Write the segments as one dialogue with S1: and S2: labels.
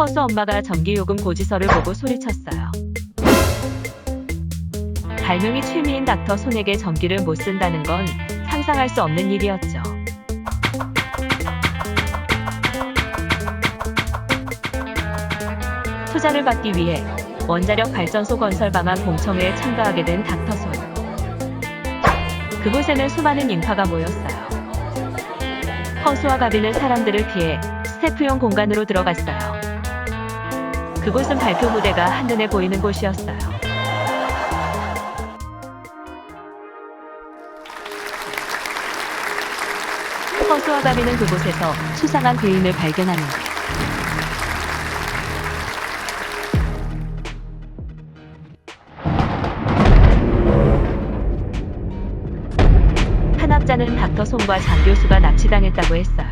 S1: 허수 엄마가 전기요금 고지서를 보고 소리쳤어요. 발명이 취미인 닥터 손에게 전기를 못 쓴다는 건 상상할 수 없는 일이었죠. 투자를 받기 위해 원자력 발전소 건설 방안 공청회에 참가하게 된 닥터 손. 그곳에는 수많은 인파가 모였어요. 허수와 가비는 사람들을 피해 스태프용 공간으로 들어갔어요. 그곳은 발표 무대가 한눈에 보이는 곳이었어요. 허수와 가비는 그곳에서 수상한 괴인을 발견하는데 탄압자는 닥터 송과 장 교수가 납치당했다고 했어요.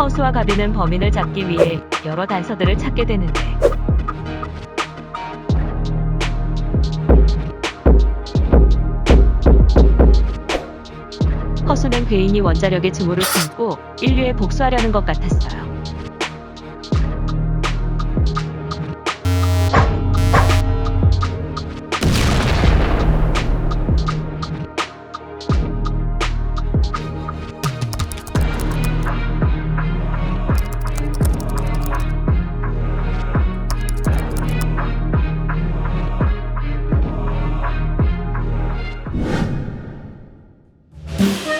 S1: 허수와 가비는 범인을 잡기 위해 여러 단서들을 찾게 되는데 허수는 괴인이 원자력의 증오를 품고 인류에 복수하려는 것 같았어요. Bye.